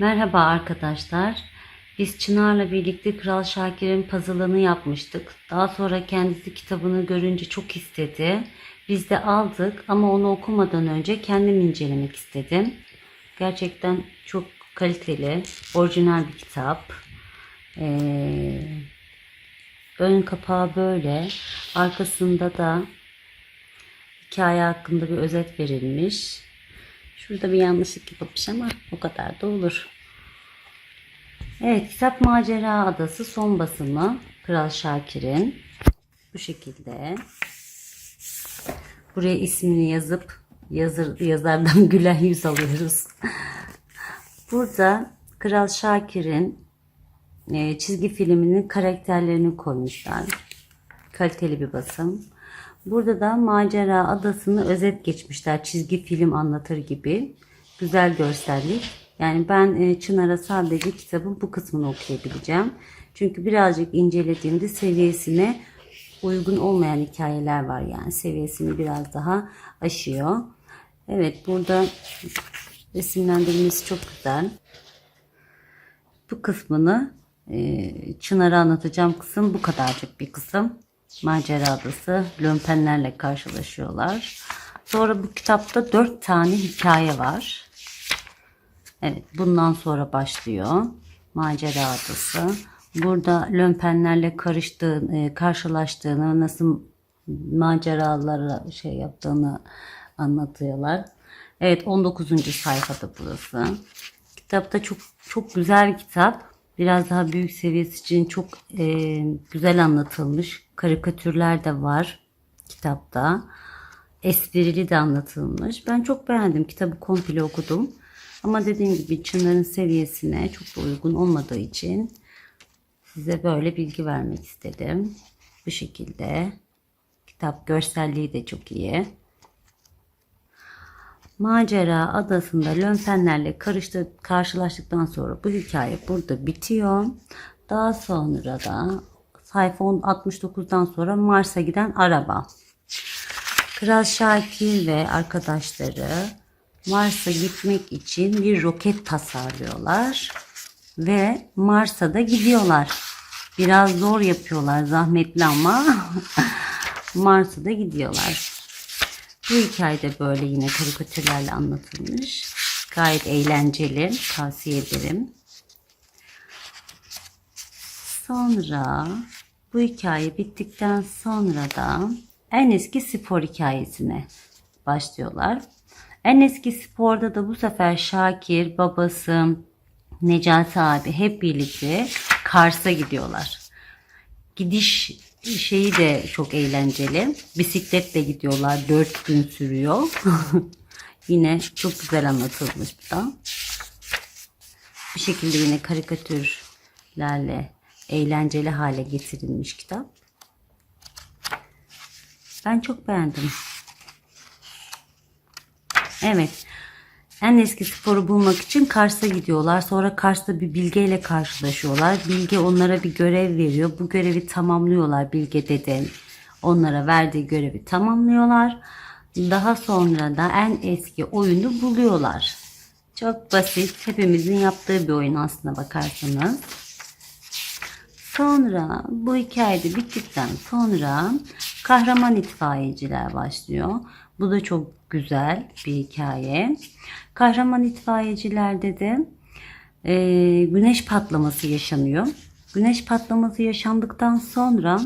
Merhaba arkadaşlar. Biz Çınar'la birlikte Kral Şakir'in puzzle'ını yapmıştık. Daha sonra kendisi kitabını görünce çok istedi. Biz de aldık ama onu okumadan önce kendim incelemek istedim. Gerçekten çok kaliteli, orijinal bir kitap. Ee, ön kapağı böyle. Arkasında da hikaye hakkında bir özet verilmiş. Şurada bir yanlışlık yapılmış ama o kadar da olur. Evet, Kitap Macera Adası son basımı Kral Şakir'in. Bu şekilde. Buraya ismini yazıp yazır, yazardan gülen yüz alıyoruz. Burada Kral Şakir'in e, çizgi filminin karakterlerini koymuşlar. Kaliteli bir basım. Burada da Macera Adası'nı özet geçmişler. Çizgi film anlatır gibi. Güzel görsellik. Yani ben e, Çınar'a sadece kitabın bu kısmını okuyabileceğim. Çünkü birazcık incelediğimde seviyesine uygun olmayan hikayeler var. Yani seviyesini biraz daha aşıyor. Evet burada resimlendirilmesi çok güzel. Bu kısmını e, Çınar'a anlatacağım kısım bu kadarcık bir kısım. Macera adası lömpenlerle karşılaşıyorlar. Sonra bu kitapta dört tane hikaye var. Evet bundan sonra başlıyor. Macera adası. Burada lömpenlerle karıştığı, e, karşılaştığını, nasıl maceralara şey yaptığını anlatıyorlar. Evet 19. sayfada burası. Kitapta çok çok güzel bir kitap. Biraz daha büyük seviyesi için çok e, güzel anlatılmış. Karikatürler de var kitapta. Esprili de anlatılmış. Ben çok beğendim. Kitabı komple okudum. Ama dediğim gibi Çınar'ın seviyesine çok da uygun olmadığı için size böyle bilgi vermek istedim. Bu şekilde. Kitap görselliği de çok iyi. Macera adasında lömpenlerle karıştı, karşılaştıktan sonra bu hikaye burada bitiyor. Daha sonra da sayfa 69'dan sonra Mars'a giden araba. Kral Şakir ve arkadaşları Mars'a gitmek için bir roket tasarlıyorlar ve Mars'a da gidiyorlar. Biraz zor yapıyorlar, zahmetli ama Mars'a da gidiyorlar. Bu hikayede böyle yine karikatürlerle anlatılmış. Gayet eğlenceli. Tavsiye ederim. Sonra bu hikaye bittikten sonra da en eski spor hikayesine başlıyorlar. En eski sporda da bu sefer Şakir, babası, Necati abi hep birlikte Kars'a gidiyorlar. Gidiş şeyi de çok eğlenceli. Bisikletle gidiyorlar. 4 gün sürüyor. yine çok güzel anlatılmış bu da. Bir şekilde yine karikatürlerle eğlenceli hale getirilmiş kitap. Ben çok beğendim. Evet. En eski sporu bulmak için Kars'a gidiyorlar. Sonra Kars'ta bir Bilge ile karşılaşıyorlar. Bilge onlara bir görev veriyor. Bu görevi tamamlıyorlar Bilge deden. Onlara verdiği görevi tamamlıyorlar. Daha sonra da en eski oyunu buluyorlar. Çok basit. Hepimizin yaptığı bir oyun aslına bakarsanız. Sonra bu hikayede bittikten sonra kahraman itfaiyeciler başlıyor. Bu da çok güzel bir hikaye. Kahraman itfaiyecilerde de e, güneş patlaması yaşanıyor. Güneş patlaması yaşandıktan sonra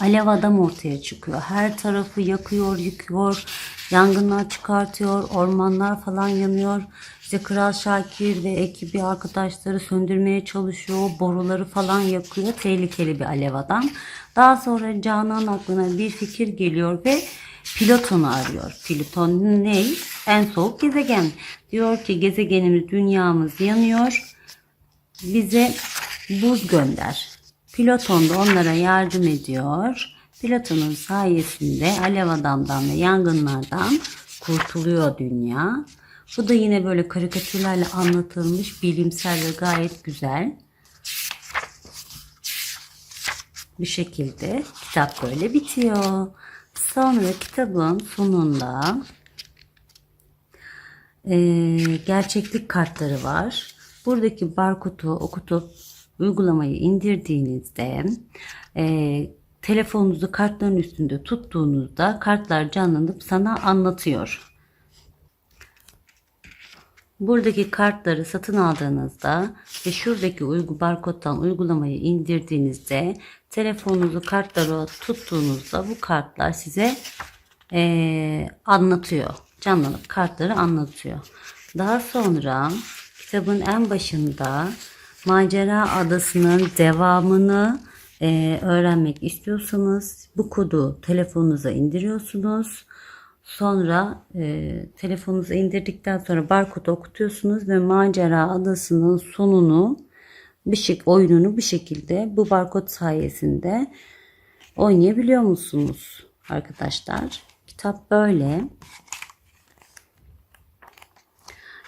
alev adam ortaya çıkıyor. Her tarafı yakıyor, yıkıyor, yangınlar çıkartıyor, ormanlar falan yanıyor. İşte Kral Şakir ve ekibi arkadaşları söndürmeye çalışıyor, boruları falan yakıyor. Tehlikeli bir alev adam. Daha sonra Canan aklına bir fikir geliyor ve Plüton'u arıyor. Plüton ne? En soğuk gezegen. Diyor ki gezegenimiz, dünyamız yanıyor. Bize buz gönder. Plüton da onlara yardım ediyor. Plüton'un sayesinde alev adamdan ve yangınlardan kurtuluyor dünya. Bu da yine böyle karikatürlerle anlatılmış, bilimsel ve gayet güzel. Bir şekilde kitap böyle bitiyor. Sonra kitabın sonunda e, gerçeklik kartları var. Buradaki barkodu okutup uygulamayı indirdiğinizde e, telefonunuzu kartların üstünde tuttuğunuzda kartlar canlanıp sana anlatıyor. Buradaki kartları satın aldığınızda ve şuradaki uygu barkodtan uygulamayı indirdiğinizde telefonunuzu kartları tuttuğunuzda bu kartlar size eee, anlatıyor. Canlanıp kartları anlatıyor. Daha sonra kitabın en başında Macera Adası'nın devamını eee, öğrenmek istiyorsanız bu kodu telefonunuza indiriyorsunuz. Sonra e, telefonunuza indirdikten sonra barkodu okutuyorsunuz ve Macera Adası'nın sonunu bir şey, oyununu bir şekilde bu barkod sayesinde oynayabiliyor musunuz arkadaşlar? Kitap böyle.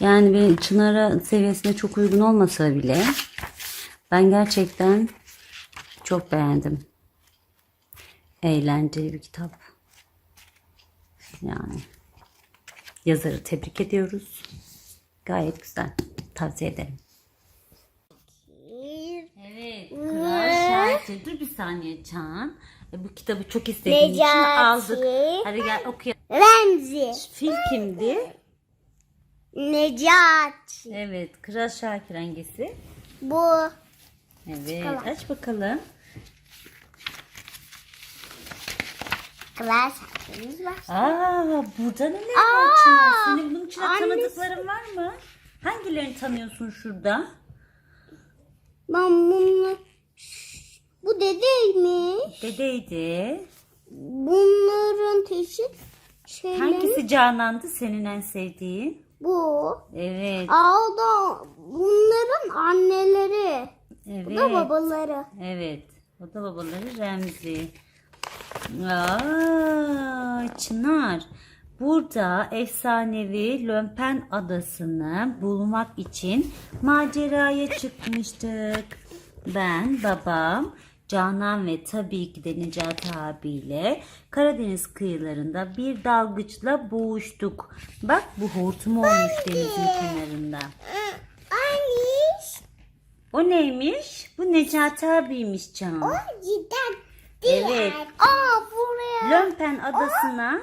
Yani benim Çınar'a seviyesine çok uygun olmasa bile ben gerçekten çok beğendim. Eğlenceli bir kitap. Yani yazarı tebrik ediyoruz. Gayet güzel. Tavsiye ederim. Evet. Kral Şakir. Dur bir saniye Çağan. E, bu kitabı çok istediğin için Necati. aldık. Hadi gel okuyalım. Remzi. Fil kimdi? Necati. Evet. Kral Şakir hangisi? Bu. Evet. Aç bakalım. Klas hakkımız var. Aa, burada Aa, var Çınar? Senin bunun içinde annesi. tanıdıkların var mı? Hangilerini tanıyorsun şurada? Ben bunu... Bu dedeymiş. Dedeydi. Bunların teşhis şeyleri Hangisi Canan'dı senin en sevdiğin? bu. Evet. Aa o da bunların anneleri. Evet. Bu da babaları. Evet. O da babaları Remzi. Aa, Çınar. Burada efsanevi Lömpen adasını bulmak için maceraya çıkmıştık. Ben, babam, Canan ve tabii ki de Necati abiyle Karadeniz kıyılarında bir dalgıçla boğuştuk. Bak bu hortum olmuş denizin kenarında. Anne. O neymiş? Bu Necati abiymiş Can. Cidden. Evet. Aa buraya. Lömpen adasına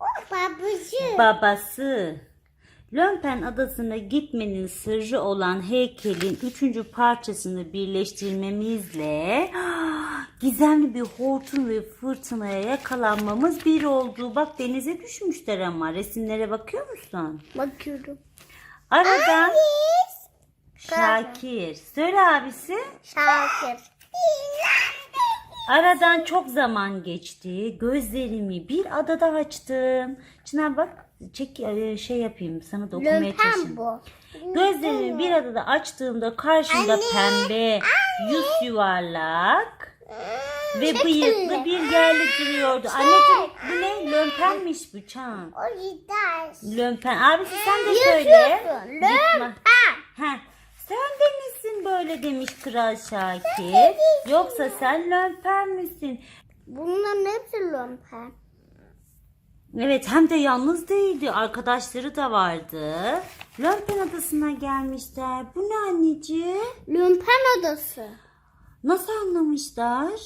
O babacı. babası. Lömpen adasına gitmenin sırrı olan heykelin üçüncü parçasını birleştirmemizle gizemli bir hortum ve fırtınaya yakalanmamız bir oldu. Bak denize düşmüşler ama resimlere bakıyor musun? Bakıyorum. Aradan Şakir. Söyle abisi. Şakir. Aradan çok zaman geçti. Gözlerimi bir adada açtım. Çınar bak çek e, şey yapayım sana da okumaya çalışayım. bu. Gözlerimi bir adada açtığımda karşımda pembe, yüz yuvarlak ve bıyıklı bir yerlik duruyordu. Anneciğim bu ne? Lömpenmiş bu Çağan. O cidden. Lömpen. Abisi sen de söyle. Lömpen. Heh. Sen de misin böyle demiş Kral Şakir. Yoksa sen lömpen misin? Bunların hepsi lömpen. Evet hem de yalnız değildi. Arkadaşları da vardı. Lömpen adasına gelmişler. Bu ne anneciğim? Lömpen adası. Nasıl anlamışlar?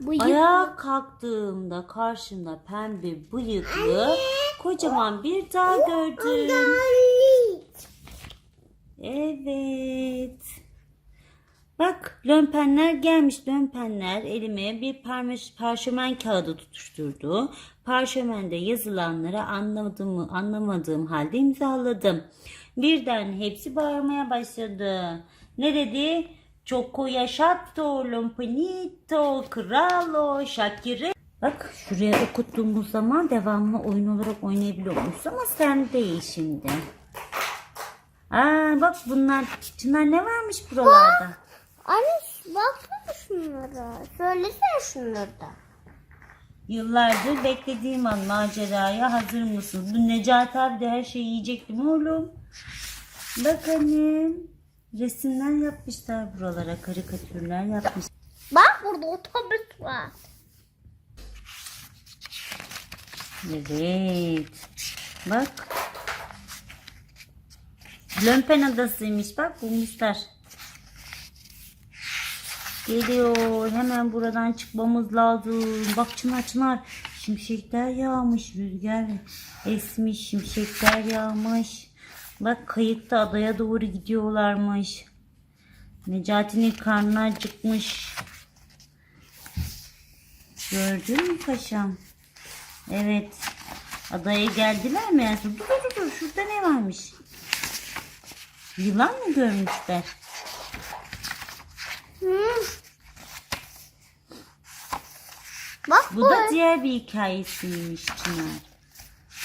Bu Ayağa kalktığımda karşımda pembe bıyıklı kocaman bir dağ gördüm. Evet. Bak lömpenler gelmiş lömpenler elime bir parmeş, parşömen kağıdı tutuşturdu. Parşömende yazılanları anlamadığımı anlamadığım halde imzaladım. Birden hepsi bağırmaya başladı. Ne dedi? Choco yaşatto, lompanito, kralo, şakire. Bak şuraya okuttuğumuz zaman devamlı oyun olarak oynayabiliyormuş ama sen değil şimdi. Aa bak bunlar, Çınar ne varmış buralarda? Anne baksana şunlara. Söylesene şunları da. Yıllardır beklediğim an maceraya hazır mısın? Bu Necati abi de her şeyi yiyecek değil mi oğlum? Bak annem. Resimler yapmışlar buralara. Karikatürler yapmış. Bak burada otobüs var. Evet. Bak. Lümpen adasıymış bak bulmuşlar. Geliyor. Hemen buradan çıkmamız lazım. Bak Çınar Çınar. Şimşekler yağmış. Rüzgar esmiş. Şimşekler yağmış. Bak kayıkta adaya doğru gidiyorlarmış. Necati'nin karnı acıkmış. Gördün mü paşam? Evet. Adaya geldiler mi? Dur dur dur. Şurada ne varmış? Yılan mı görmüşler? Bak Bu bu. da diğer bir hikayesiymiş Çınar.